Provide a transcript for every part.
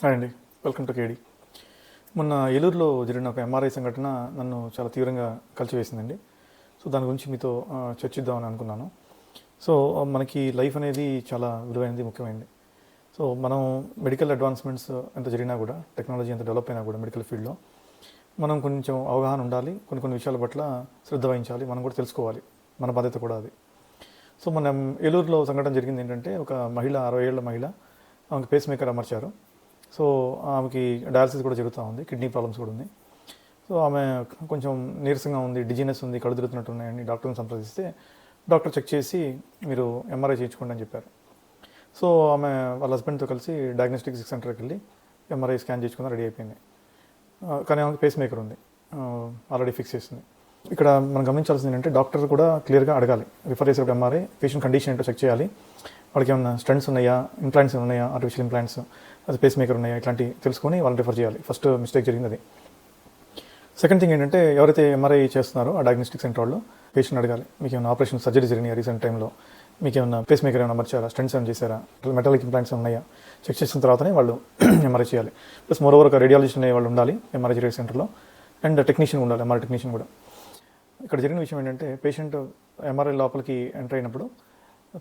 Hi అండి. Welcome to కేడి మొన్న ఏలూరులో జరిగిన ఒక ఎంఆర్ఐ సంఘటన నన్ను చాలా తీవ్రంగా కలిసివేసిందండి. సో దాని గురించి మీతో చర్చిద్దామని అనుకున్నాను. సో మనకి లైఫ్ అనేది చాలా విలువైనది ముఖ్యమైనది. సో మనం మెడికల్ అడ్వాన్స్మెంట్స్ ఎంత జరిగినా కూడా టెక్నాలజీ ఎంత డెవలప్ అయినా కూడా మెడికల్ ఫీల్డ్లో మనం కొంచెం అవగాహన ఉండాలి కొన్ని కొన్ని విషయాల పట్ల శ్రద్ధ వహించాలి మనం కూడా తెలుసుకోవాలి మన బాధ్యత కూడా అది. సో మనం ఏలూరులో సంఘటన జరిగింది ఏంటంటే ఒక మహిళ అరవై ఏళ్ళ మహిళ ఆమెకు పేస్ మేకర్ అమర్చారు. సో ఆమెకి డయాలసిస్ కూడా జరుగుతూ ఉంది కిడ్నీ ప్రాబ్లమ్స్ కూడా ఉంది సో ఆమె కొంచెం నీరసంగా ఉంది డిజినెస్ ఉంది కళ్ళు తిరుగుతున్నట్టు ఉన్నాయని డాక్టర్ని సంప్రదిస్తే డాక్టర్ చెక్ చేసి మీరు ఎంఆర్ఐ చేయించుకోండి అని చెప్పారు. సో ఆమె వాళ్ళ హస్బెండ్తో కలిసి డయాగ్నోస్టిక్ సెంటర్కి వెళ్ళి ఎంఆర్ఐ స్కాన్ చేసుకుని రెడీ అయిపోయింది. కానీ ఆమెకి పేస్ మేకర్ ఉంది ఆల్రెడీ ఫిక్స్ చేసింది. ఇక్కడ మనం గమనించాల్సింది ఏంటంటే డాక్టర్ కూడా క్లియర్గా అడగాలి. రిఫర్ చేసేటప్పుడు ఎంఆర్ఐ పేషెంట్ కండిషన్ ఏంటో చెక్ చేయాలి. వాళ్ళకి ఏమైనా స్టెంట్స్ ఉన్నాయా ఇంప్లాంట్స్ ఉన్నాయా ఆర్టిఫిషియల్ ఇంప్లాంట్స్ అది పేస్ మేకర్ ఉన్నాయా ఇట్లాంటివి తెలుసుకొని వాళ్ళని రిఫర్ చేయాలి. ఫస్ట్ మిస్టేక్ జరిగింది అది. సెకండ్ థింగ్ ఏంటంటే ఎవరైతే ఎంఆర్ఐ చేస్తున్నారో ఆ డయాగ్నోస్టిక్ సెంటర్ వాళ్ళు పేషెంట్ అడగాలి. మీకు ఏమైనా ఆపరేషన్ సర్జరీ జరిగినాయి రీసెంట్ టైంలో మీకు ఏమైనా పేస్ మేకర్ ఏమైనా మర్చారా స్టెంట్స్ ఏమైనా చేశారా? మెటాలిక్ ఇంప్లాంట్స్ ఉన్నాయా చెక్ చేసిన తర్వాతనే వాళ్ళు ఎంఆర్ఐ చేయాలి. ప్లస్ మోర్ ఓవర్ ఒక రేడియాలజిస్ట్ అనే వాళ్ళు ఉండాలి ఎంఆర్ఐ జరిగే సెంటర్లో అండ్ టెక్నీషియన్ ఉండాలి ఎంఆర్ఐ టెక్నీషియన్ కూడా. ఇక్కడ జరిగిన విషయం ఏంటంటే పేషెంట్ ఎంఆర్ఐ లోపలికి ఎంటర్ అయినప్పుడు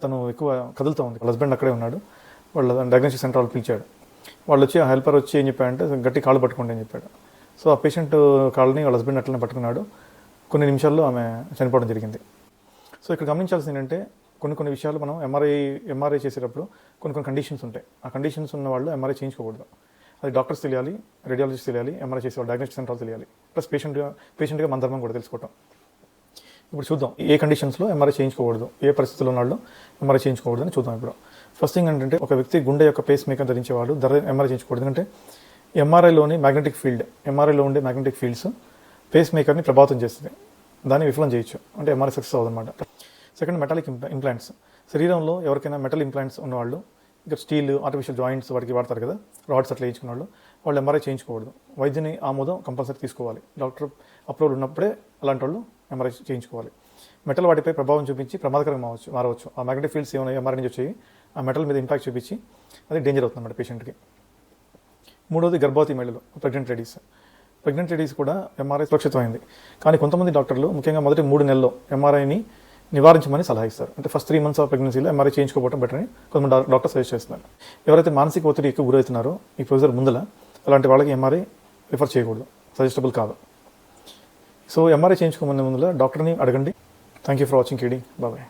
తను ఎక్కువ కదులుతూ ఉంది. వాళ్ళ హస్బెండ్ అక్కడే ఉన్నాడు. వాళ్ళ డయాగ్నోస్టిక్ సెంటర్ వాళ్ళు పిలిచాడు. వాళ్ళు వచ్చి ఆ హెల్పర్ వచ్చి ఏం చెప్పాడంటే గట్టి కాళ్ళు పట్టుకోండి అని చెప్పాడు. సో ఆ పేషెంట్ కాళ్ళని వాళ్ళ హస్బెండ్ అట్లనే పట్టుకున్నాడు. కొన్ని నిమిషాల్లో ఆమె చనిపోవడం జరిగింది. సో ఇక్కడ గమనించాల్సింది ఏంటంటే కొన్ని కొన్ని విషయాలు మనం ఎంఆర్ఐ ఎంఆర్ఐ చేసేటప్పుడు కొన్ని కొన్ని కండిషన్స్ ఉంటాయి. ఆ కండిషన్స్ ఉన్న వాళ్ళు ఎంఆర్ఐ చేయించుకోకూడదు. అది డాక్టర్స్ తెలియాలి రేడియాలజిస్ట్ తెలియాలి ఎంఆర్ఐ చేసే వాళ్ళు డయాగ్నోస్టిక్ సెంటర్ తెలియాలి. ప్లస్ పేషెంట్గా పేషెంట్గా మన ధర్మం కూడా తెలుసుకోవటం. ఇప్పుడు చూద్దాం. ఏ కండిషన్స్లో ఎంఆర్ఐ చేయించుకోకూడదు? ఏ పరిస్థితుల్లో ఉన్నాళ్ళు ఎంఆర్ఐ చేయించుకోకూడదు అని చూద్దాం ఇప్పుడు. ఫస్ట్ థింగ్ ఏంటంటే ఒక వ్యక్తి గుండె యొక్క పేస్ మేకర్ ధరించేవాడు ధర ఎంఆర్ఐ చేయించకూడదు ఎందుకంటే ఎంఆర్ఐలోని మ్యాగ్నెటిక్ ఫీల్డ్ ఎంఆర్ఐలో ఉండే మ్యాగ్నెటిక్ ఫీల్డ్స్ పేస్ మేకర్ని ప్రభావితం చేస్తుంది. దాన్ని విఫలం చేయొచ్చు. అంటే ఎంఆర్ఐ సక్సెస్ అవుతుందన్నమాట సెకండ్ మెటాలిక్ ఇంప్లాంట్స్ శరీరంలో ఎవరికైనా మెటల్ ఇంప్లాంట్స్ ఉన్నవాళ్ళు ఇంకా స్టీల్ ఆర్టిఫిషియల్ జాయింట్స్ వాటికి వాడతారు కదా రాడ్స్ అట్లా వేయించుకున్న వాళ్ళు వాళ్ళు ఎంఆర్ఐ చేయించుకోకూడదు. వైద్యుని ఆమోదం కంపల్సరీ తీసుకోవాలి. డాక్టర్ అప్రూవల్ ఉన్నప్పుడే అలాంటి వాళ్ళు ఎంఆర్ఐ చేయించుకోవాలి. మెటల్ వాటిపై ప్రభావం చూపించి ప్రమాదకరంగా మారవచ్చు మారవచ్చు. ఆ మ్యాగ్నెటిక్ ఫీల్డ్స్ ఏమైనా ఎంఆర్ఐ నుంచి వచ్చాయి. ఆ మెటల్ మీద ఇంపాక్ట్ చూపించి అది డేంజర్ అవుతుంది అన్నమాట పేషెంట్కి మూడోది గర్భవతి మహిళలు ప్రెగ్నెంట్ లేడీస్ ప్రెగ్నెంట్ లేడీస్ కూడా ఎంఆర్ఐ సురక్షితమైంది. కానీ కొంతమంది డాక్టర్లు ముఖ్యంగా మొదటి మూడు నెలల్లో ఎంఆర్ఐని నివారించమని సలహా ఇస్తారు. అంటే ఫస్ట్ త్రీ మంత్స్ ఆఫ్ ప్రెగ్నెన్సీలో ఎంఆర్ఐ చేయించుకోవడం బెటర్ అని కొంతమంది డాక్టర్ సజెస్ట్ చేస్తున్నారు. ఎవరైతే మానసిక ఒత్తిడి ఎక్కువ గురవుతున్నారో ఈ ప్రొసీజర్ ముందల అలాంటి వాళ్ళకి ఎంఆర్ఐ రిఫర్ చేయకూడదు. సజెస్టబుల్ కాదు. సో ఎంఆర్ఐ చేయించుకోమనే ముందులో డాక్టర్ని అడగండి. థ్యాంక్ యూ ఫర్ వాచింగ్ కేడి బాబాయ్